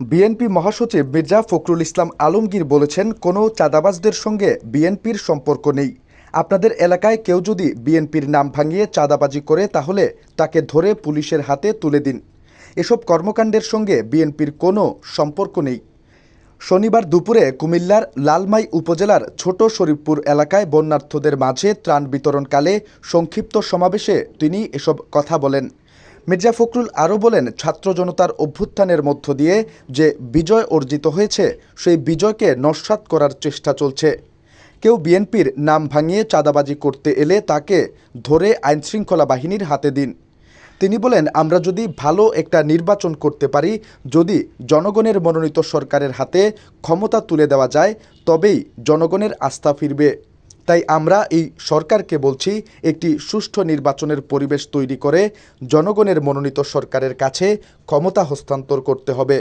BNP মহাসচিব মির্জা ফখরুল ইসলাম আলমগীর বলেছেন, কোনো চাঁদাবাজদের সঙ্গে বিএনপির সম্পর্ক নেই। আপনাদের এলাকায় কেউ যদি বিএনপির নাম ভাঙিয়ে চাঁদাবাজি করে, তাহলে তাকে ধরে পুলিশের হাতে তুলে দিন। এসব কর্মকাণ্ডের সঙ্গে বিএনপির কোনো সম্পর্ক নেই। শনিবার দুপুরে কুমিল্লার লালমাই উপজেলার ছোট শরীফপুর এলাকায় বন্যার্থদের মাঝে ত্রাণ বিতরণকালে সংক্ষিপ্ত সমাবেশে তিনি এসব কথা বলেন। মির্জা ফখরুল আরও বলেন, ছাত্র জনতার অভ্যুত্থানের মধ্য দিয়ে যে বিজয় অর্জিত হয়েছে, সেই বিজয়কে নস্যাৎ করার চেষ্টা চলছে। কেউ বিএনপির নাম ভাঙিয়ে চাঁদাবাজি করতে এলে তাকে ধরে আইনশৃঙ্খলা বাহিনীর হাতে দিন। তিনি বলেন, আমরা যদি ভালো একটা নির্বাচন করতে পারি, যদি জনগণের মনোনীত সরকারের হাতে ক্ষমতা তুলে দেওয়া যায়, তবেই জনগণের আস্থা ফিরবে। তাই আমরা এই সরকারকে বলছি, একটি সুষ্ঠু নির্বাচনের পরিবেশ তৈরি করে জনগণের মনোনীত সরকারের কাছে ক্ষমতা হস্তান্তর করতে হবে।